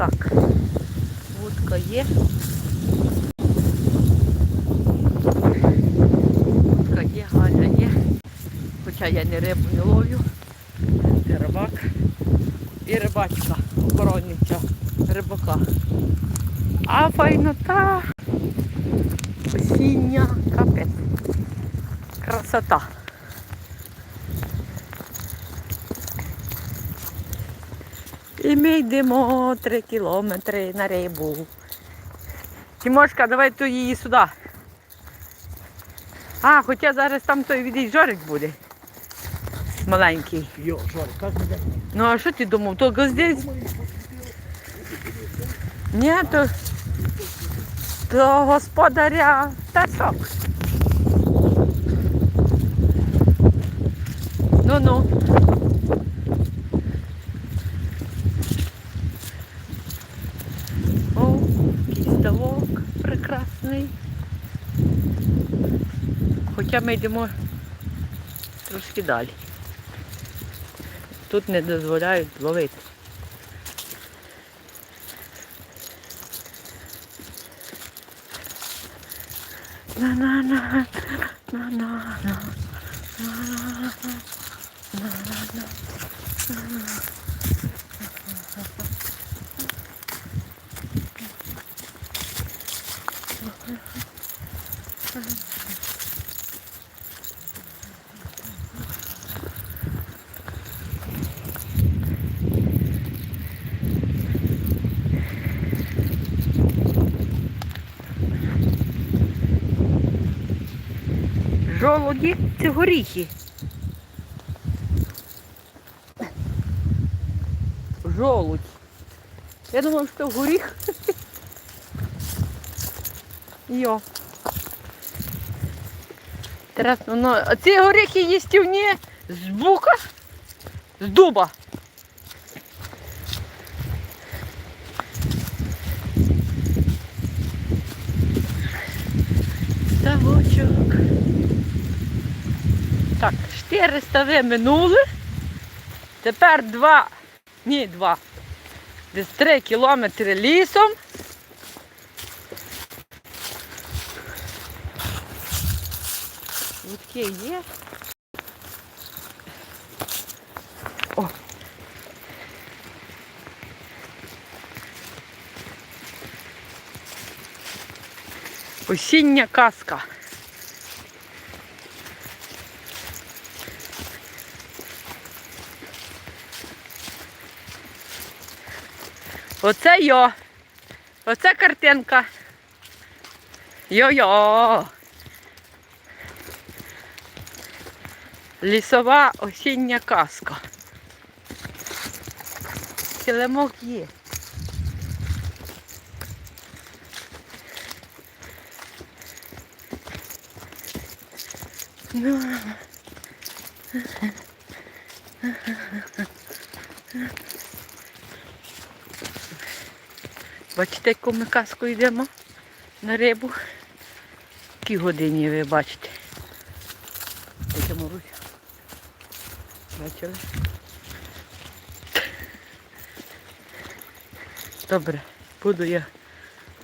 Так, вудка є. Вудка є, Галя є. Хоча я не рибу не ловлю. Це рибак. І рибачка, охоронниця рибака. А файнота осіння капець. Красота. І ми йдемо три кілометри на рибу. Тимошка, давай ту її сюди. А, хоча зараз там той відій жорик буде. Маленький. Йо, Жорик, ми йдемо? Ну а що ти думав? То гвоздець? Ні, то, то господаря пташок. Ну-ну. Хоча ми йдемо трошки далі. Тут не дозволяють ловити. На-на-на, на-на-на, Жолуді це горіхи. Жолудь. Я думав, що горіх. Йо. Інтересно, ну, а ці горіхи їстівні з бука, з дуба. Ставочок. Так, 400 ви минули. Тепер два, ні, два. Десь три кілометри лісом. Вудки є. О. Осіння казка. Оце йо. Оце картинка. Йо-йо. Лісова осіння казка. Килимок є. Ну. Бачите, яку ми казку йдемо на рибу. Які годині ви бачите. Йдемо. Бачили? Добре, буду я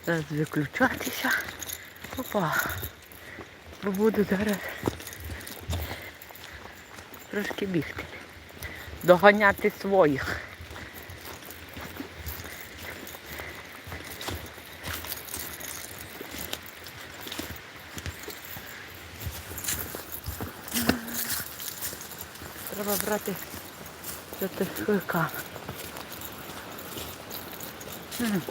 зараз виключатися. Опа. Бо буду зараз трошки бігти. Доганяти своїх. Треба брати. М.